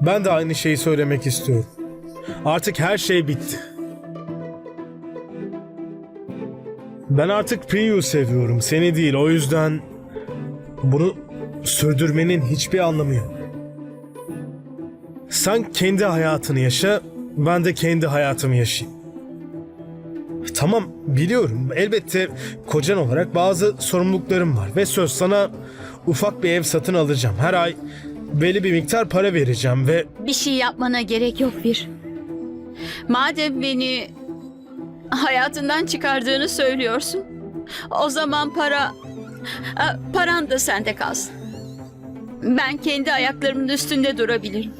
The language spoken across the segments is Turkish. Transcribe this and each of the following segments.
Ben de aynı şeyi söylemek istiyorum. Artık her şey bitti. Ben artık Priyu'yu seviyorum, seni değil. O yüzden bunu sürdürmenin hiçbir anlamı yok. Sen kendi hayatını yaşa, ben de kendi hayatımı yaşayayım. Tamam biliyorum. Elbette kocan olarak bazı sorumluluklarım var ve söz sana ufak bir ev satın alacağım. Her ay belli bir miktar para vereceğim ve Bir şey yapmana gerek yok bir. Madem beni hayatından çıkardığını söylüyorsun. O zaman para e, paran da sende kalsın. Ben kendi ayaklarımın üstünde durabilirim.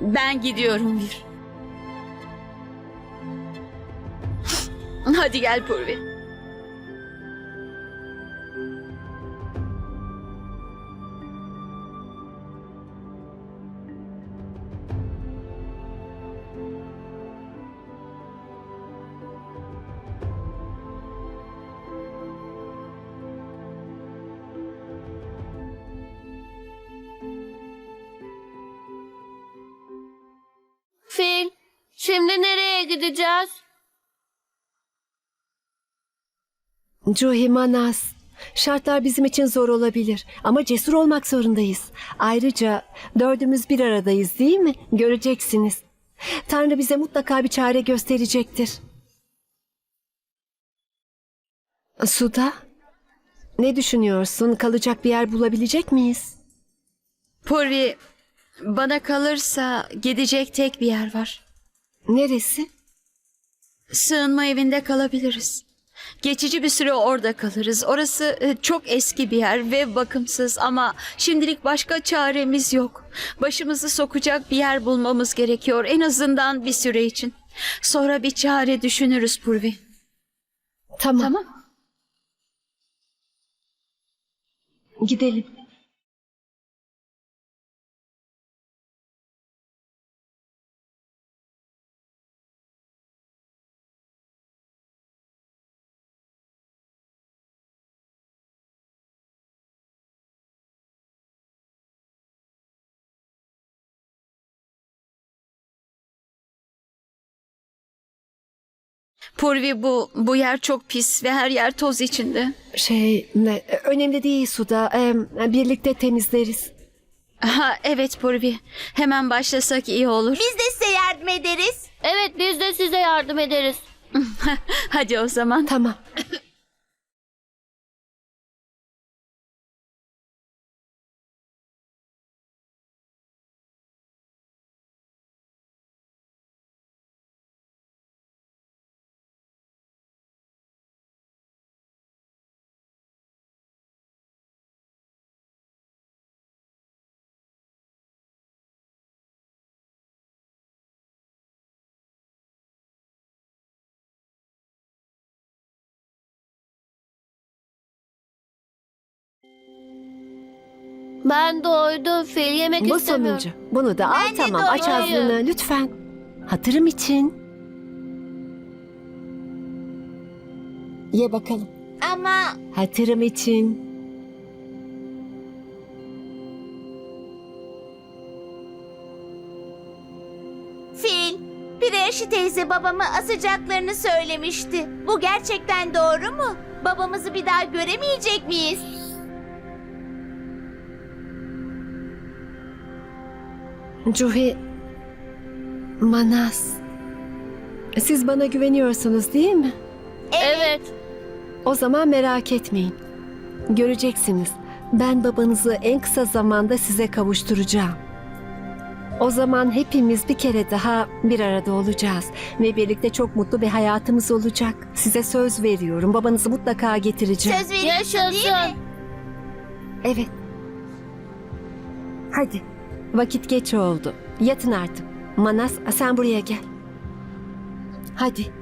Ben gidiyorum bir. Hadi gel Purvi. Şimdi nereye gideceğiz? Cuhi Manas, şartlar bizim için zor olabilir ama cesur olmak zorundayız. Ayrıca dördümüz bir aradayız değil mi? Göreceksiniz. Tanrı bize mutlaka bir çare gösterecektir. Suda, ne düşünüyorsun? Kalacak bir yer bulabilecek miyiz? Purvi, bana kalırsa gidecek tek bir yer var. Neresi? Sığınma evinde kalabiliriz. Geçici bir süre orada kalırız. Orası e, çok eski bir yer ve bakımsız ama şimdilik başka çaremiz yok. Başımızı sokacak bir yer bulmamız gerekiyor en azından bir süre için. Sonra bir çare düşünürüz Purvi. Tamam, Tamam. gidelim. Purvi bu bu yer çok pis ve her yer toz içinde. Şey, ne, önemli değil Suda. Ee, birlikte temizleriz. Ha evet Purvi. Hemen başlasak iyi olur. Biz de size yardım ederiz. Evet, biz de size yardım ederiz. Hadi o zaman. Tamam. Ben doydum Fil, yemek Bu istemiyorum. sonuncu. Bunu da al Ben de tamam. Aç doydum. ağzını lütfen. Hatırım için. Ye bakalım. Ama Hatırım için. Fil, Pireyaşı teyze babamı asacaklarını söylemişti. Bu gerçekten doğru mu? Babamızı bir daha göremeyecek miyiz? Cuhi. Manas. Siz bana güveniyorsunuz değil mi? Evet. O zaman merak etmeyin. Göreceksiniz. Ben babanızı en kısa zamanda size kavuşturacağım. O zaman hepimiz bir kere daha bir arada olacağız ve birlikte çok mutlu bir hayatımız olacak. Size söz veriyorum. Babanızı mutlaka getireceğim. Söz veriyorsun değil Yaşasın. mi? Evet. Hadi. Vakit geç oldu. Yatın artık. Manas sen buraya gel. Hadi.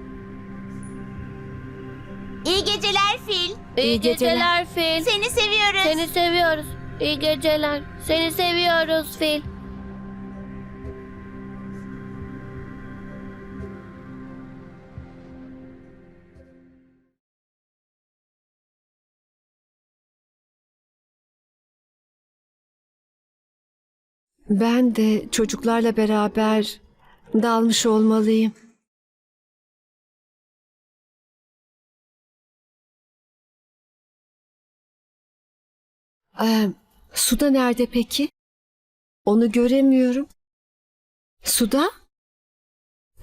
İyi geceler Fil. İyi, İyi geceler. geceler Fil. Seni seviyoruz. Seni seviyoruz. İyi geceler. Seni seviyoruz Fil. Ben de çocuklarla beraber dalmış olmalıyım. Ee, Suda nerede peki? Onu göremiyorum. Suda?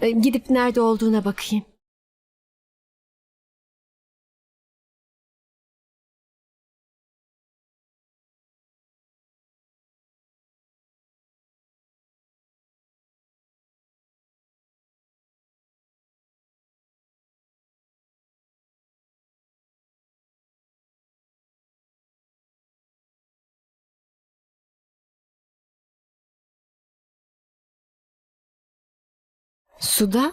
Ee, gidip nerede olduğuna bakayım. Suda?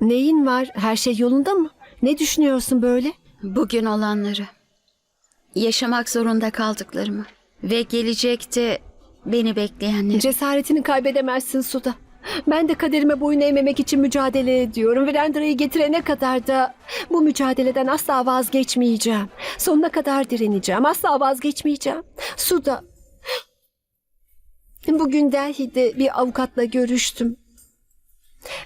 Neyin var? Her şey yolunda mı? Ne düşünüyorsun böyle? Bugün olanları, yaşamak zorunda kaldıklarımı ve gelecekte beni bekleyenleri. Cesaretini kaybedemezsin Suda. Ben de kaderime boyun eğmemek için mücadele ediyorum. Virendra'yı getirene kadar da bu mücadeleden asla vazgeçmeyeceğim. Sonuna kadar direneceğim. Asla vazgeçmeyeceğim. Suda. Bugün Delhi'de bir avukatla görüştüm.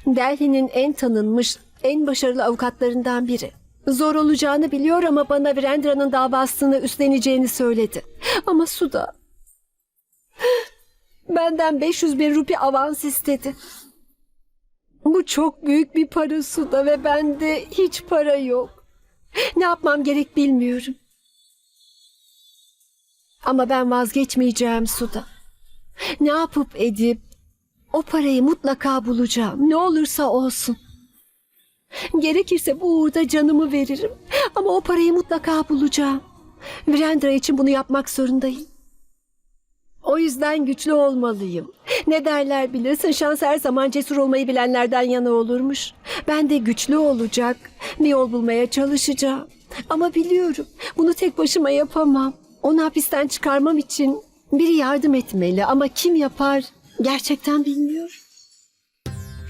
Delhi'nin en tanınmış, en başarılı avukatlarından biri. Zor olacağını biliyor ama bana Virendra'nın davasını üstleneceğini söyledi. Ama Suda, Benden 500 bin rupi avans istedi. Bu çok büyük bir para Suda ve bende hiç para yok. Ne yapmam gerek bilmiyorum. Ama ben vazgeçmeyeceğim Suda. Ne yapıp edip o parayı mutlaka bulacağım. Ne olursa olsun. Gerekirse bu uğurda canımı veririm. Ama o parayı mutlaka bulacağım. Virendra için bunu yapmak zorundayım. O yüzden güçlü olmalıyım. Ne derler bilirsin şans her zaman cesur olmayı bilenlerden yana olurmuş. Ben de güçlü olacak, bir yol bulmaya çalışacağım. Ama biliyorum bunu tek başıma yapamam. Onu hapisten çıkarmam için biri yardım etmeli ama kim yapar gerçekten bilmiyorum.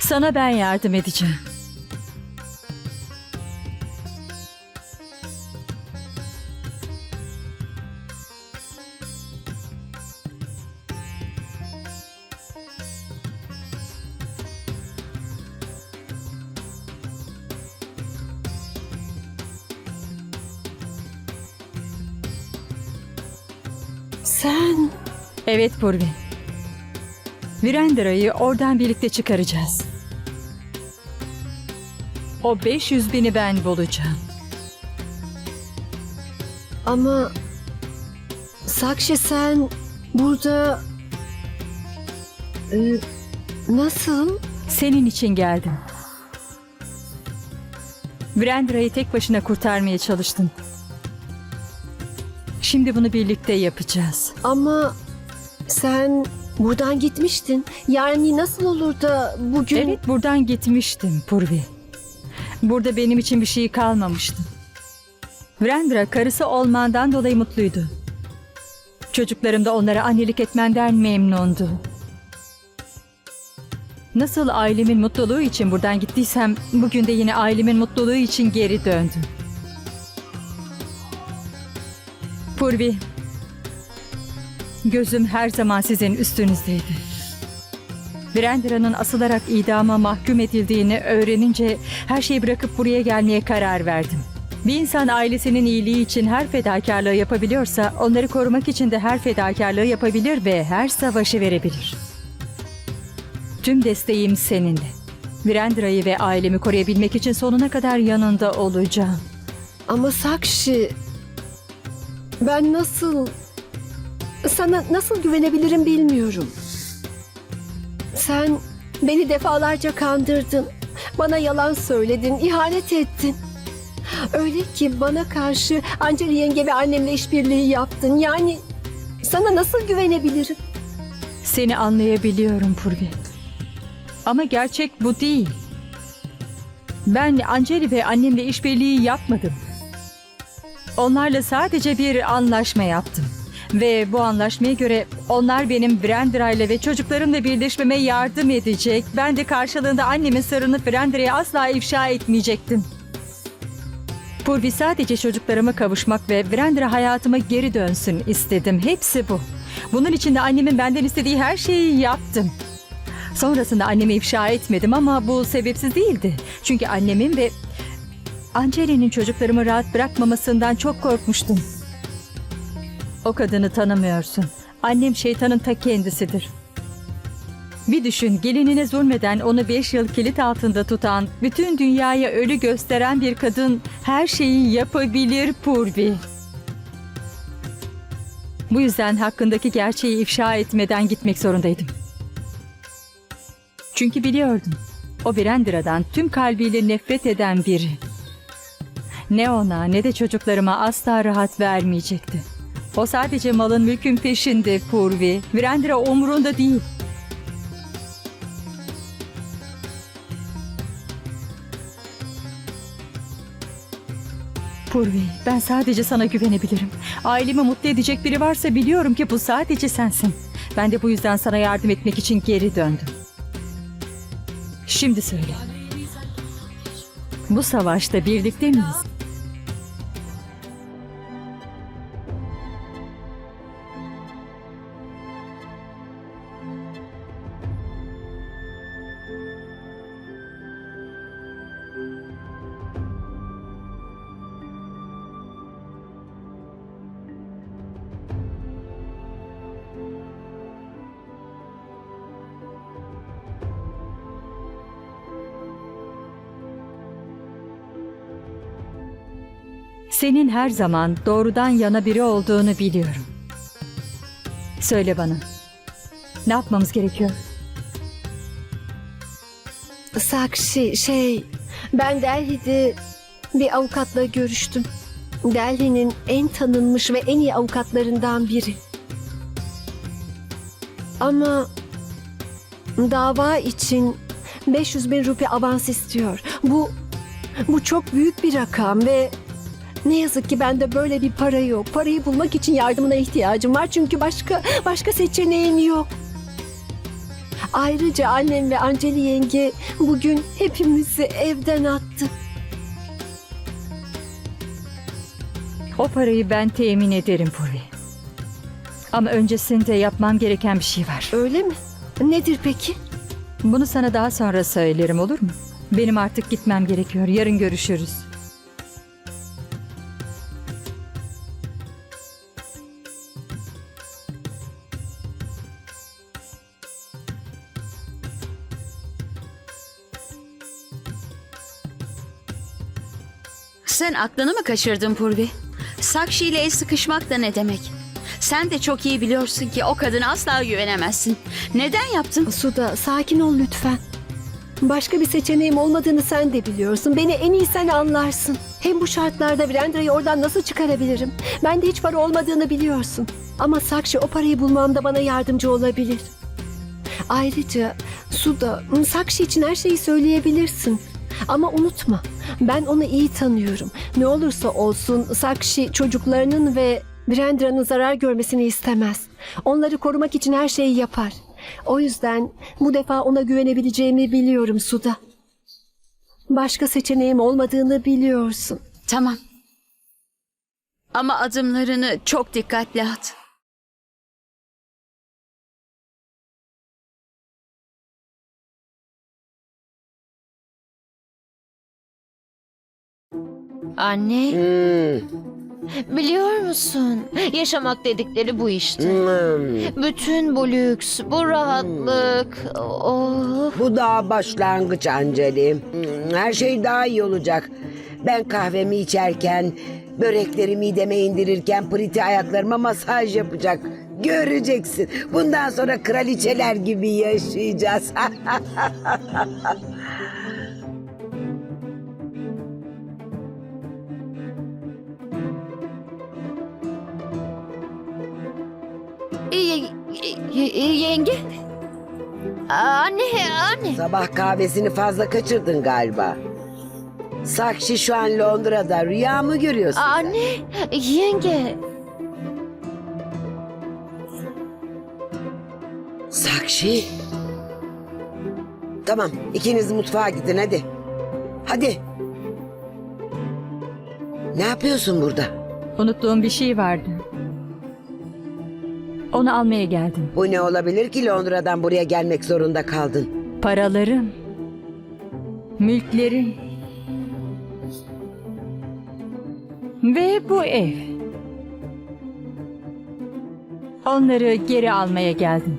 Sana ben yardım edeceğim. Sen Evet Purvi. Virendra'yı oradan birlikte çıkaracağız. O 500 bini ben bulacağım. ama Sakşi sen burada Ee, nasıl? Senin için geldim. Virendra'yı tek başına kurtarmaya çalıştın. Şimdi bunu birlikte yapacağız. Ama sen buradan gitmiştin. Yani nasıl olur da bugün... Evet buradan gitmiştim Purvi. Burada benim için bir şey kalmamıştı. Virendra karısı olmandan dolayı mutluydu. Çocuklarım da onlara annelik etmenden memnundu. Nasıl ailemin mutluluğu için buradan gittiysem bugün de yine ailemin mutluluğu için geri döndüm. Purvi, gözüm her zaman sizin üstünüzdeydi. Virendra'nın asılarak idama mahkum edildiğini öğrenince her şeyi bırakıp buraya gelmeye karar verdim. Bir insan ailesinin iyiliği için her fedakarlığı yapabiliyorsa onları korumak için de her fedakarlığı yapabilir ve her savaşı verebilir. Tüm desteğim seninle. Virendra'yı ve ailemi koruyabilmek için sonuna kadar yanında olacağım. Ama Sakşi... Ben nasıl... Sana nasıl güvenebilirim bilmiyorum. Sen beni defalarca kandırdın. Bana yalan söyledin, ihanet ettin. Öyle ki bana karşı Anceli yenge ve annemle işbirliği yaptın. Yani sana nasıl güvenebilirim? Seni anlayabiliyorum Purvi. Ama gerçek bu değil. Ben Anceli ve annemle işbirliği yapmadım. Onlarla sadece bir anlaşma yaptım. Ve bu anlaşmaya göre onlar benim Brandra ile ve çocuklarımla birleşmeme yardım edecek. Ben de karşılığında annemin sırrını Brandra'ya asla ifşa etmeyecektim. Purvi sadece çocuklarıma kavuşmak ve Brandra hayatıma geri dönsün istedim. Hepsi bu. Bunun için de annemin benden istediği her şeyi yaptım. Sonrasında annemi ifşa etmedim ama bu sebepsiz değildi. Çünkü annemin ve Angeli'nin çocuklarımı rahat bırakmamasından çok korkmuştum. O kadını tanımıyorsun. Annem şeytanın ta kendisidir. Bir düşün gelinine zulmeden onu beş yıl kilit altında tutan, bütün dünyaya ölü gösteren bir kadın her şeyi yapabilir Purvi. Bu yüzden hakkındaki gerçeği ifşa etmeden gitmek zorundaydım. Çünkü biliyordum. O Birendira'dan tüm kalbiyle nefret eden biri. Ne ona ne de çocuklarıma asla rahat vermeyecekti. O sadece malın mülkün peşinde Purvi. Virendra umurunda değil. Purvi, ben sadece sana güvenebilirim. Ailemi mutlu edecek biri varsa biliyorum ki bu sadece sensin. Ben de bu yüzden sana yardım etmek için geri döndüm. Şimdi söyle. Bu savaşta birlikte miyiz? Senin her zaman doğrudan yana biri olduğunu biliyorum. Söyle bana. Ne yapmamız gerekiyor? Sakshi şey ben Delhi'de bir avukatla görüştüm. Delhi'nin en tanınmış ve en iyi avukatlarından biri. Ama dava için 500 bin rupi avans istiyor. Bu bu çok büyük bir rakam ve ne yazık ki bende böyle bir para yok. Parayı bulmak için yardımına ihtiyacım var çünkü başka başka seçeneğim yok. Ayrıca annem ve Anceli yenge bugün hepimizi evden attı. O parayı ben temin ederim Purvi. Ama öncesinde yapmam gereken bir şey var. Öyle mi? Nedir peki? Bunu sana daha sonra söylerim olur mu? Benim artık gitmem gerekiyor. Yarın görüşürüz. Sen aklını mı kaçırdın Purvi? Sakşi ile el sıkışmak da ne demek? Sen de çok iyi biliyorsun ki o kadına asla güvenemezsin. Neden yaptın? Suda sakin ol lütfen. Başka bir seçeneğim olmadığını sen de biliyorsun. Beni en iyi sen anlarsın. Hem bu şartlarda Brendra'yı oradan nasıl çıkarabilirim? Bende hiç para olmadığını biliyorsun. Ama Sakshi o parayı bulmamda bana yardımcı olabilir. Ayrıca Suda, Sakshi için her şeyi söyleyebilirsin. Ama unutma, ben onu iyi tanıyorum. Ne olursa olsun Sakshi çocuklarının ve Brendra'nın zarar görmesini istemez. Onları korumak için her şeyi yapar. O yüzden bu defa ona güvenebileceğimi biliyorum Suda. Başka seçeneğim olmadığını biliyorsun. Tamam. Ama adımlarını çok dikkatli at. Anne, Hmm, biliyor musun? Yaşamak dedikleri bu işte. hmm. Bütün bu lüks, bu rahatlık. Oh. Bu daha başlangıç Anceli. Her şey daha iyi olacak. Ben kahvemi içerken, börekleri mideme indirirken Priti ayaklarıma masaj yapacak. Göreceksin. Bundan sonra kraliçeler gibi yaşayacağız. y- y- yenge? Anne, anne. Sabah kahvesini fazla kaçırdın galiba. Sakşi şu an Londra'da. Rüya mı görüyorsun? sen? Anne, yenge. Sakşi. Tamam, ikiniz mutfağa gidin hadi. Hadi. Ne yapıyorsun burada? Unuttuğum bir şey vardı. Onu almaya geldim. Bu ne olabilir ki Londra'dan buraya gelmek zorunda kaldın? Paralarım, mülklerim ve bu ev. Onları geri almaya geldim.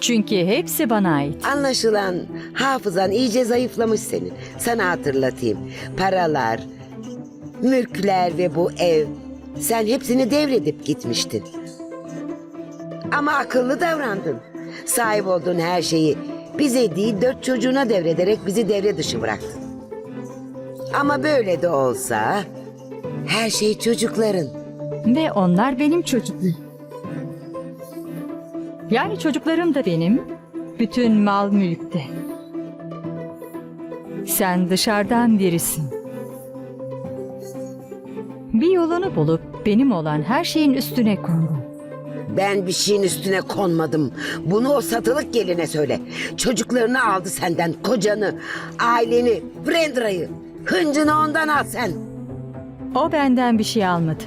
Çünkü hepsi bana ait. Anlaşılan hafızan iyice zayıflamış senin. Sana hatırlatayım. Paralar, mülkler ve bu ev. Sen hepsini devredip gitmiştin. Ama akıllı davrandın. Sahip olduğun her şeyi bize değil dört çocuğuna devrederek bizi devre dışı bıraktın. Ama böyle de olsa her şey çocukların. Ve onlar benim çocuklarım. Yani çocuklarım da benim. Bütün mal mülkte. Sen dışarıdan birisin. Bir yolunu bulup benim olan her şeyin üstüne kondun. Ben bir şeyin üstüne konmadım. Bunu o satılık geline söyle. Çocuklarını aldı senden, kocanı, aileni, Brendra'yı. Hıncını ondan al sen. O benden bir şey almadı.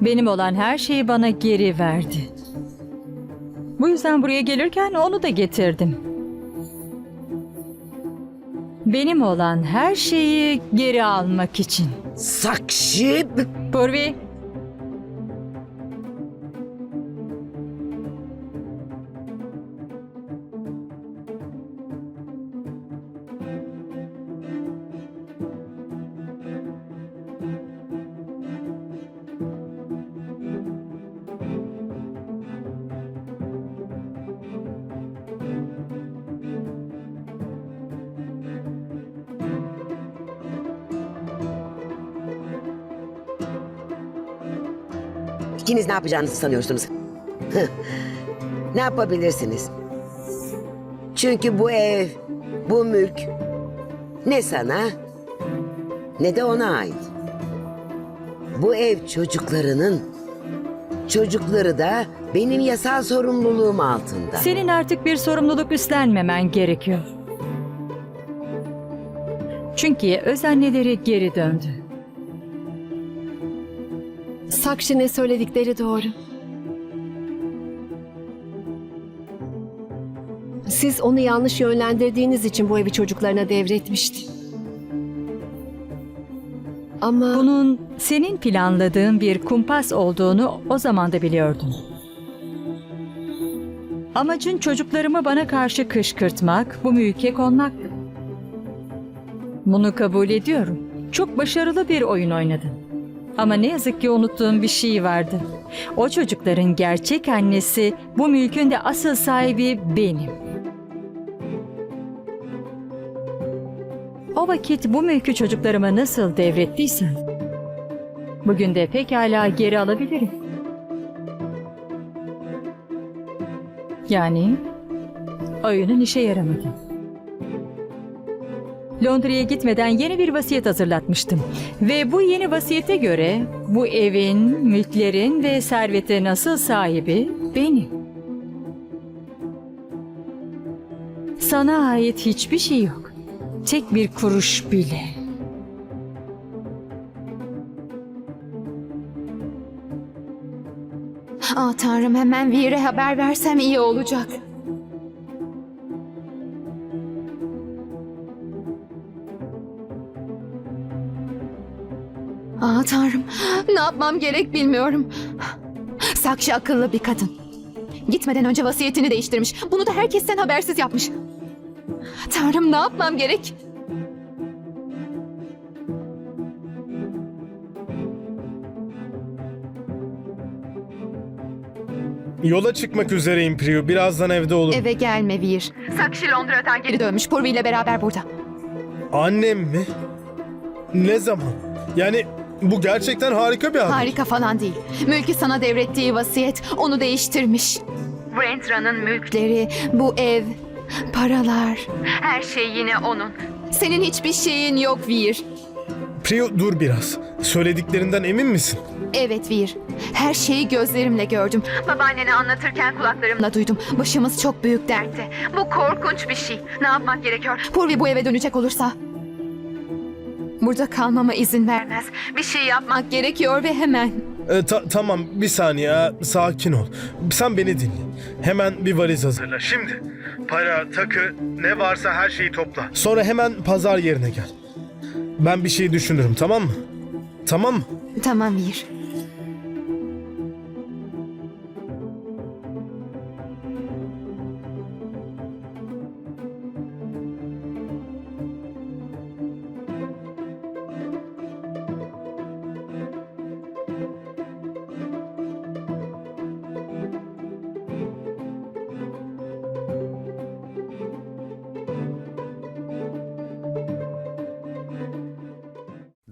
Benim olan her şeyi bana geri verdi. Bu yüzden buraya gelirken onu da getirdim. Benim olan her şeyi geri almak için. Sakşi. Purvi. İkiniz ne yapacağınızı sanıyorsunuz? Ne yapabilirsiniz? Çünkü bu ev, bu mülk ne sana ne de ona ait. Bu ev çocuklarının, çocukları da benim yasal sorumluluğum altında. Senin artık bir sorumluluk üstlenmemen gerekiyor. Çünkü öz anneleri geri döndü. Sakşi'nin söyledikleri doğru. Siz onu yanlış yönlendirdiğiniz için bu evi çocuklarına devretmişti. Ama Bunun senin planladığın bir kumpas olduğunu o zaman da biliyordum. Amacın çocuklarımı bana karşı kışkırtmak, bu mülke konmaktı. Bunu kabul ediyorum. Çok başarılı bir oyun oynadın. Ama ne yazık ki unuttuğum bir şey vardı. O çocukların gerçek annesi, bu mülkün de asıl sahibi benim. O vakit bu mülkü çocuklarıma nasıl devrettiysen, bugün de pekala geri alabilirim. Yani oyunun işe yaramadı. Londra'ya gitmeden yeni bir vasiyet hazırlatmıştım. Ve bu yeni vasiyete göre bu evin, mülklerin ve servetin asıl sahibi benim. Sana ait hiçbir şey yok. Tek bir kuruş bile. Aa Tanrım hemen Veer'e haber versem iyi olacak. Aa Tanrım ne yapmam gerek bilmiyorum. Sakşı akıllı bir kadın. Gitmeden önce vasiyetini değiştirmiş. Bunu da herkesten habersiz yapmış. Tanrım ne yapmam gerek? Yola çıkmak üzereyim Priyu. Birazdan evde olurum. Eve gelme Veer. Sakşı Londra'dan geri dönmüş. Purvi ile beraber burada. Annem mi? Ne zaman? Yani bu gerçekten harika bir haber. Harika falan değil. Mülkü sana devrettiği vasiyet onu değiştirmiş. Brendra'nın mülkleri, bu ev, paralar, her şey yine onun. Senin hiçbir şeyin yok Veer. Priyu dur biraz. Söylediklerinden emin misin? Evet Veer. Her şeyi gözlerimle gördüm. Babaannene anlatırken kulaklarımla duydum. Başımız çok büyük dertte. Bu korkunç bir şey. Ne yapmak gerekiyor? Purvi bu eve dönecek olursa... Burada kalmama izin vermez. Bir şey yapmak gerekiyor ve hemen. E, ta- tamam bir saniye sakin ol. Sen beni dinle. Hemen bir valiz hazırla. Şimdi para, takı ne varsa her şeyi topla. Sonra hemen pazar yerine gel. Ben bir şey düşünürüm tamam mı? Tamam mı? Tamam Vir.